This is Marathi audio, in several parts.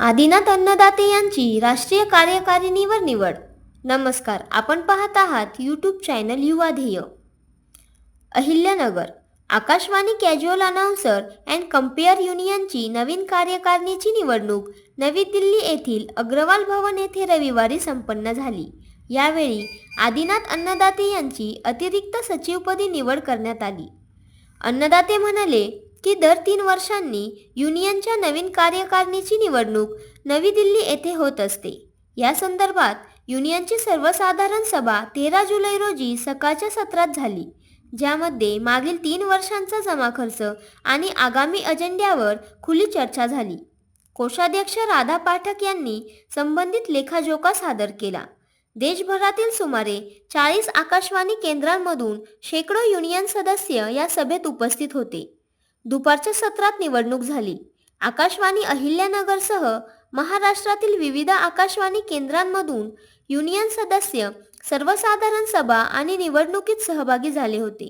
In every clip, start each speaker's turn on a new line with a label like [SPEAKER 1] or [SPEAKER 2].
[SPEAKER 1] आदिनाथ अन्नदाते यांची राष्ट्रीय कार्यकारिणीवर निवड नमस्कार आपण पाहत आहात YouTube channel Yuva Dhyey. Ahilyanagar Akashvani casual announcer and compere युनियनची नवीन कार्यकारिणीची निवडणूक नवी दिल्ली येथील अग्रवाल भवन येथे रविवारी संपन्न झाली. यावेळी आदिनाथ अन्नदाते यांची अतिरिक्त सचिवपदी निवड करण्यात आली. अन्नदाते म्हणाले की दर तीन वर्षांनी युनियनच्या नवीन कार्यकारिणीची निवडणूक नवी दिल्ली येथे होत असते. या संदर्भात युनियनची सर्वसाधारण सभा तेरा जुलै रोजी सकाळच्या सत्रात झाली ज्यामध्ये मागील तीन वर्षांचा जमा खर्च आणि आगामी अजेंड्यावर खुली चर्चा झाली. कोषाध्यक्ष राधा पाठक यांनी संबंधित लेखाजोखा सादर केला. देशभरातील सुमारे चाळीस आकाशवाणी केंद्रांमधून शेकडो युनियन सदस्य या सभेत उपस्थित होते. दुपारच्या सत्रात निवडणूक झाली. आकाशवाणी अहिल्यानगरसह महाराष्ट्रातील विविध आकाशवाणी केंद्रांमधून युनियन सदस्य सर्वसाधारण सभा आणि निवडणुकीत सहभागी झाले होते.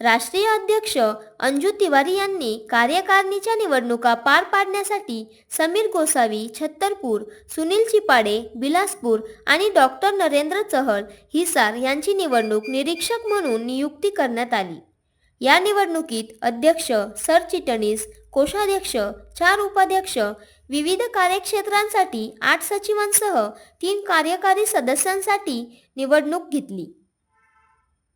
[SPEAKER 1] राष्ट्रीय अध्यक्ष अंजू तिवारी यांनी कार्यकारिणीच्या निवडणुका पार पाडण्यासाठी समीर गोसावी छत्तरपूर सुनील चिपाडे बिलासपूर आणि डॉक्टर नरेंद्र चहल हिसार यांची निवडणूक निरीक्षक म्हणून नियुक्ती करण्यात आली. या निवडणुकीत अध्यक्ष सरचिटणीस कोषाध्यक्ष चार उपाध्यक्ष विविध कार्यक्षेत्रांसाठी आठ सचिवांसह तीन कार्यकारी सदस्यांसाठी निवडणूक घेतली.